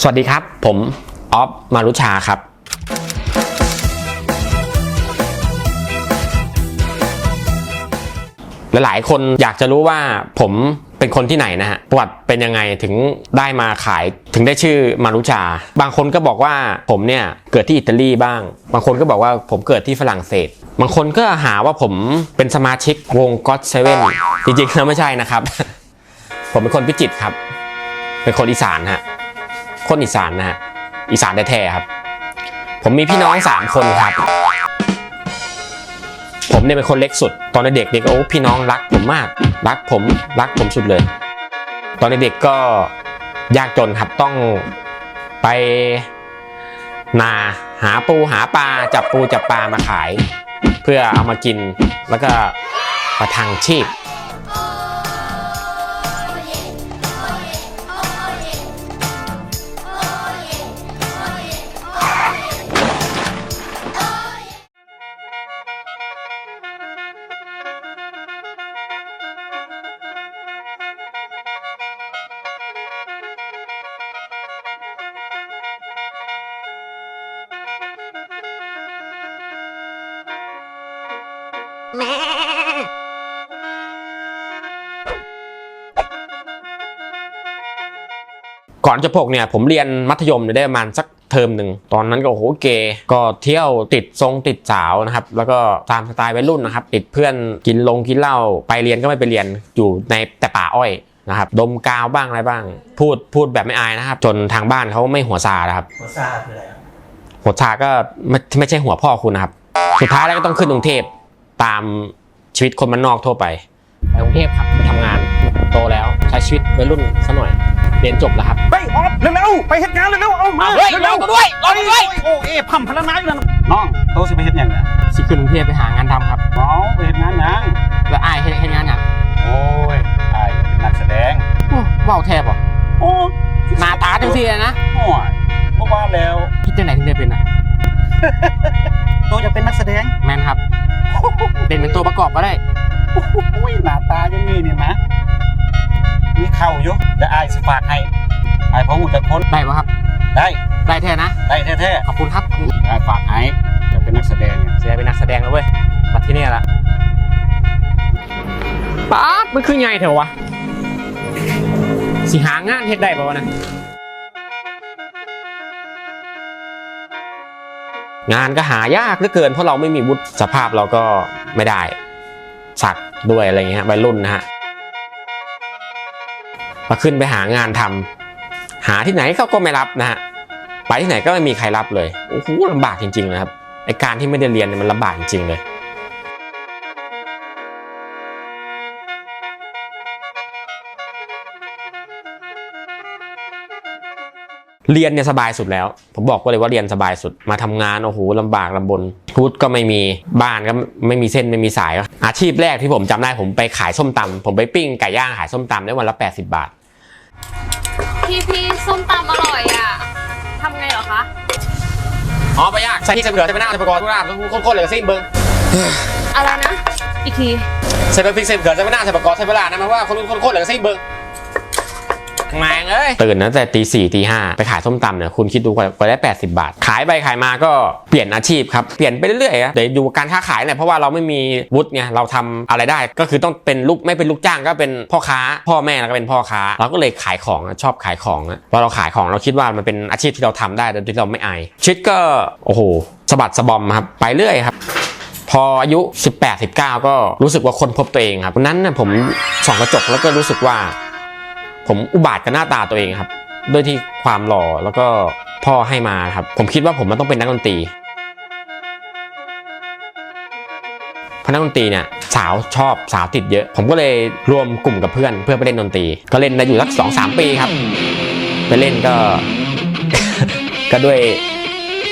สวัสดีครับ ผมออฟมารุชาครับ หลายๆ คนอยากจะรู้ว่าผมเป็นคนที่ไหนนะฮะประวัติเป็นยังไงถึงได้มาขายถึงได้ชื่อมารุชา บางคนก็บอกว่าผมเนี่ยเกิดที่อิตาลีบ้าง บางคนก็บอกว่าผมเกิดที่ฝรั่งเศส บางคนก็หาว่าผมเป็นสมาชิกวง God Seven จริงๆแล้วไม่ใช่นะครับ ผมเป็นคนพิจิตรครับ เป็นคนอีสานฮะ คนอีสานนะฮะอีสานแท้ๆครับ ผมมีพี่น้องสามคนครับ ผมเนี่ยเป็นคนเล็กสุด ตอนเด็กๆเนี่ยก็โอ้พี่น้องรักผมมาก รักผมรักผมสุดเลย ตอนเด็กๆก็ยากจนครับต้องไปนาหาปูหาปลาจับปูจับปลามาขาย เพื่อเอามากินแล้วก็ประทังชีพ ก่อนจะพกเนี่ยผมเรียนมัธยมเนี่ยได้ประมาณสักเทอมหนึ่ง ตอนนั้นก็โอ้โหเกย์ก็เที่ยวติดทรงติดสาวนะครับ แล้วก็ตามสไตล์วัยรุ่นนะครับ ติดเพื่อนกินลงกินเหล้าไปเรียนก็ไม่ไปเรียนอยู่ในแต่ป่าอ้อยนะครับ ดมกาวบ้างอะไรบ้าง พูดพูดแบบไม่อายนะครับ จนทางบ้านเขาไม่หัวซานะครับ หัวซาคืออะไรครับหัวชาก็ไม่ไม่ใช่หัวพ่อคุณนะครับ สุดท้ายแล้วก็ต้องขึ้นกรุงเทพ ตามชีวิตคนมันนอกทั่วไปไปกรุงเทพครับไปทำงานโตแล้วใช้ชีวิตวัยรุ่นซะหน่อยเรียนจบแล้วครับไปออฟเร็วๆไปเฮ็ดงานเร็วๆเอามาเอาเฮ้ยรอกูด้วยรอกูด้วยโอ้เอ๋พัมพลนาอยู่นั่นน้องโตสิไปเฮ็ดหยังน่ะสิขึ้นกรุงเทพไปหางานทำครับน้องไปเฮ็ดงานหยังแล้วอายเฮ็ดเฮ็ดงานอย่างโอ้ยอ้ายเป็นนักแสดงว้าวแทบอะโอ้หน้าตาจังซี่เลยนะห่วยเพราะว่าแล้วคิดจังไหนถึงได้เป็นอะโตจะเป็นนักแสดงแมนครับ เป็นเป็นตัวประกอบก็ได้โอ้ยหน้าตาอย่างนี้เนี่ยนะมีเข่าอยู่แต่อ้ายสิฝากให้อ้ายพอหูจักคนได้ปะครับ ได้ได้แท้นะได้แท้ขอบคุณครับๆอ้ายฝากให้จะเป็นนักแสดงเนี่ยเสียเป็นนักแสดงแล้วเว้ยมาที่นี่ละป๊าดมันคือไงเถอะวะสิหางานเฮ็ดได้ปะวะนะ งานก็หายากเหลือเกินเพราะเราไม่มีวุฒิสภาพเราก็ไม่ได้ สักด้วยอะไรเงี้ยวัยรุ่นนะฮะมาขึ้นไปหางานทำหาที่ไหนเขาก็ไม่รับนะฮะไปที่ไหนก็ไม่มีใครรับเลยโอ้โหลำบากจริงๆนะครับไอการที่ไม่ได้เรียนเนี่ยมันลำบากจริงๆเลย เรียนเนี่ยสบายสุดแล้ว ผมบอกว่าเลยว่าเรียนสบายสุด มาทำงานโอ้โหลำบากลำบนพุทธก็ไม่มีบ้านก็ไม่มีเส้นไม่มีสาย อาชีพแรกที่ผมจำได้ผมไปขายส้มตำผมไปปิ้งไก่ย่างขายส้มตำได้วันละ 80 บาท พี่พี่ส้มตำอร่อยอะทำไงเหรอคะอ๋อไปยากใส่ที่ใส่เกลือใส่มะนาวใส่ประกอบทุกอย่างทุกคนๆเลยสิเบิ้งอะไรนะอีกทีใส่พริกใส่เกลือใส่มะนาวใส่ประกอบใส่เวลานะมันว่าคนคนๆเลยสิเบิ้ง แมงเอ้ยตื่นตั้งแต่ตีสี่ตีห้าไปขายส้มตำเนี่ยคุณคิดดูกว่ากว่าได้ 80 บาท ขายไปขายมาก็เปลี่ยนอาชีพครับ เปลี่ยนไปเรื่อยๆครับเดี๋ยวอยู่การค้าขายเนี่ยเพราะว่าเราไม่มีวุฒิไงเราทำอะไรได้ ก็คือต้องเป็นลูกไม่เป็นลูกจ้างก็เป็นพ่อค้า พ่อแม่แล้วก็เป็นพ่อค้า เราก็เลยขายของชอบขายของอะพอเราขายของเราคิดว่ามันเป็นอาชีพที่เราทำได้โดยที่เราไม่อายชีวิตก็โอ้โหสะบัดสะบอมครับไปเรื่อยครับพออายุ 18 19 ก็รู้สึกว่าคนพบตัวเองครับวันนั้นนะผมส่องกระจกแล้วก็รู้สึกว่า ผมอุบาทกับหน้าตาตัวเองครับ ด้วยที่ความหล่อแล้วก็พ่อให้มาครับ ผมคิดว่าผมมันต้องเป็นนักดนตรีพราะนักดนตรีเนี่ยสาวชอบสาวติดเยอะ ผมก็เลยรวมกลุ่มกับเพื่อนเพื่อไปเล่นดนตรี ก็เล่นได้อยู่สักสองสามปีครับ ไปเล่นก็ ก็ด้วย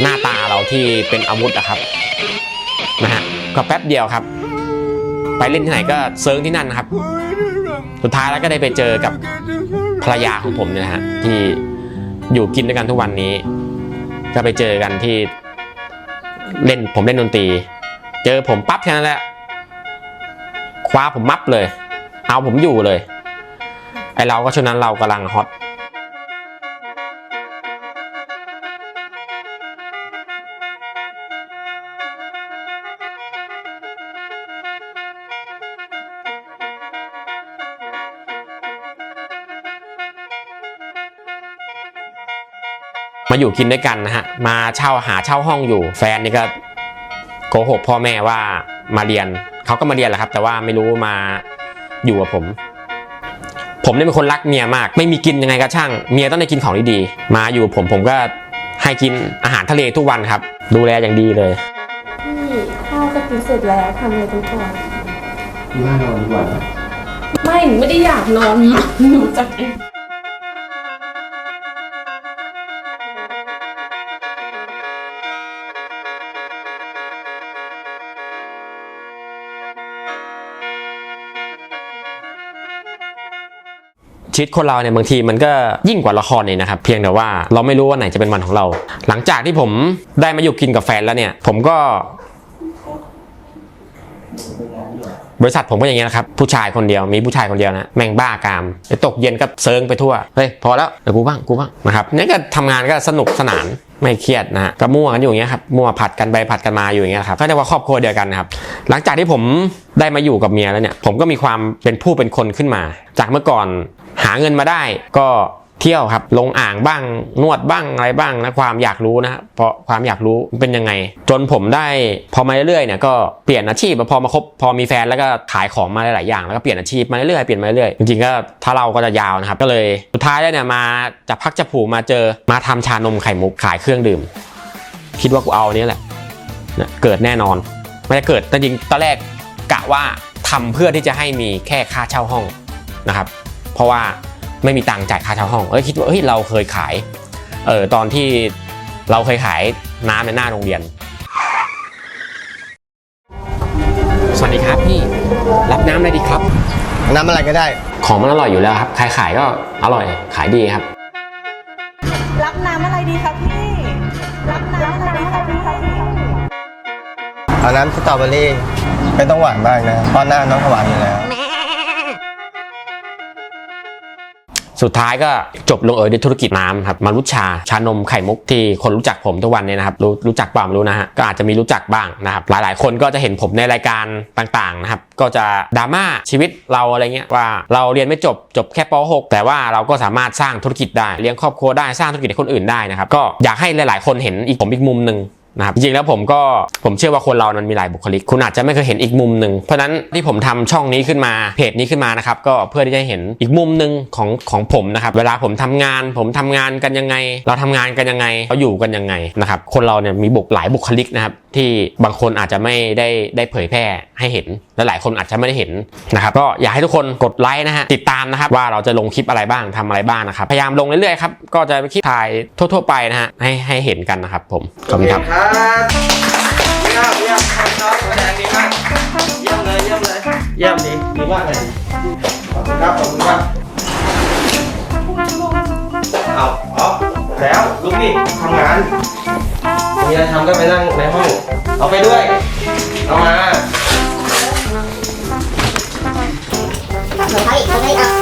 หน้าตาเราที่เป็นอาวุธอะครับนะฮะก็แป๊บเดียวครับ ไปเล่นที่ไหนก็เซิร์งที่นั่นนะครับ สุดท้ายแล้วก็ได้ไปเจอกับภรรยาของผมเนี่ยนะฮะที่อยู่กินด้วยกันทุกวันนี้ ก็ไปเจอกันที่เล่นผมเล่นดนตรี เจอผมปั๊บแค่นั้นแหละคว้าผมมับเลย เอาผมอยู่เลย ไอเราก็ช่วงนั้นเรากำลังฮอต มาอยู่กินด้วยกันนะฮะ มาเช่าหาเช่าห้องอยู่ แฟนนี่ก็โกหกพ่อแม่ว่ามาเรียนเขาก็มาเรียนแหละครับ แต่ว่าไม่รู้มาอยู่กับผม ผมเนี่ยเป็นคนรักเมียมาก ไม่มีกินยังไงก็ช่าง เมียต้องได้กินของดีๆมาอยู่กับผมผมก็ให้กินอาหารทะเลทุกวันครับ ดูแลอย่างดีเลยพี่ข้าวก็กินเสร็จแล้วทำอะไรกันก่อนว่านอนดีกว่าไม่หนูไม่ได้อยากนอนหนูจะ ชีวิตคนเราเนี่ยบางทีมันก็ยิ่งกว่าละครเลยนะครับเพียงแต่ว่าเราไม่รู้ว่าไหนจะเป็นวันของเรา หลังจากที่ผมได้มาอยู่กินกับแฟนแล้วเนี่ย ผมก็บริษัทผมก็อย่างเงี้ยนะครับผู้ชายคนเดียวมีผู้ชายคนเดียวนะแม่งบ้ากามไปตกเย็นก็เซิงไปทั่วเฮ้ยพอแล้วเดี๋ยวกูบ้างกูบ้างนะครับนี่ก็ทำงานก็สนุกสนานไม่เครียดนะฮะก็มั่วกันอยู่อย่างเงี้ยครับมั่วผัดกันไปผัดกันมาอยู่อย่างเงี้ยครับก็เรียกว่าครอบครัวเดียวกันนะครับหลังจากที่ผมได้มาอยู่กับเมียแล้วเนี่ยผมก็มีความเป็นผู้เป็นคนขึ้นมา จากเมื่อก่อน หาเงินมาได้ ก็เที่ยวครับ ลงอ่างบ้างนวดบ้างอะไรบ้างนะความอยากรู้นะเพราะความอยากรู้เป็นยังไง จนผมได้พอมาเรื่อยๆเนี่ยก็เปลี่ยนอาชีพพอมาคบพอมีแฟนแล้วก็ขายของมาหลายๆอย่างแล้วก็เปลี่ยนอาชีพมาเรื่อยๆเปลี่ยนมาเรื่อยๆจริงๆก็ถ้าเราก็จะยาวนะครับก็เลยสุดท้ายแล้วเนี่ยมาจากพักจะผูมาเจอมาทำชานมไข่มุกขายเครื่องดื่ม คิดว่ากูเอาอันนี้แหละเนี่ยเกิดแน่นอนไม่ได้เกิดแต่จริงตอนแรกกะว่าทำเพื่อที่จะให้มีแค่ค่าเช่าห้องนะครับ ราะว่าไม่มีตังค์จ่ายค่าเช่าห้องเอ้ยคิดว่าเฮ้ยเราเคยขายเออตอนที่เราเคยขายน้ำในหน้าโรงเรียน สวัสดีครับพี่รับน้ำอะไรดีครับ น้ำอะไรก็ได้ ของมันอร่อยอยู่แล้วครับ ใครขายก็อร่อยขายดีครับ รับน้ำอะไรดีคะพี่ รับน้ำอะไรดีคะพี่เอาน้ำสตรอเบอรี่ไม่ต้องหวานมากนะเพราะหน้าน้องเขาหวานอยู่แล้ว สุดท้ายก็จบลงเอยด้วยธุรกิจน้ำครับมารุชาชานมไข่มุกที่คนรู้จักผมทุกวันเนี่ยนะครับรู้รู้จักเปล่าไม่รู้นะฮะก็อาจจะมีรู้จักบ้างนะครับหลายๆ คนก็จะเห็นผมในรายการต่างๆนะครับก็จะดราม่าชีวิตเราอะไรเงี้ยว่าเราเรียนไม่จบจบแค่ป .6 แต่ว่าเราก็สามารถสร้างธุรกิจได้เลี้ยงครอบครัวได้สร้างธุรกิจให้คนอื่นได้นะครับก็อยากให้หลาย ๆ คนเห็นอีกผมอีกมุมหนึ่ง นะครับจริงๆแล้วผมก็ผมเชื่อว่าคนเรามันมีหลายบุคลิก คุณอาจจะไม่เคยเห็นอีกมุมหนึ่งเพราะนั้นที่ผมทำช่องนี้ขึ้นมาเพจนี้ขึ้นมานะครับก็เพื่อที่จะเห็นอีกมุมหนึ่งของของผมนะครับเวลาผมทำงาน ผมทำงานกันยังไง เราทำงานกันยังไงเราอยู่กันยังไงนะครับคนเราเนี่ยมีบุคหลายบุคลิกนะครับที่บางคนอาจจะไม่ได้ได้เผยแพร่ให้เห็นและหลายคนอาจจะไม่ได้เห็นนะครับก็อยากให้ทุกคนกดไลค์นะฮะติดตามนะครับว่าเราจะลงคลิปอะไรบ้างทำอะไรบ้างนะครับพยายามลงเรื่อยๆครับก็จะเป็นคลิปถ่ายทั่ว ๆ ไปนะฮะให้ให้เห็นกันนะครับผมขอบคุณครับเยี่ยมเยี่ยมครับแสดงดีมากเยี่ยมเลยเยี่ยมเลยเยี่ยมดีดีมากเลยขอบคุณครับขอบคุณครับเอาเอาแล้วลูกพี่ทำงานมีอะไรทำก็ไปนั่งในห้องเอาไปด้วยเอามา หนูเขาอีกเขาไม่เอา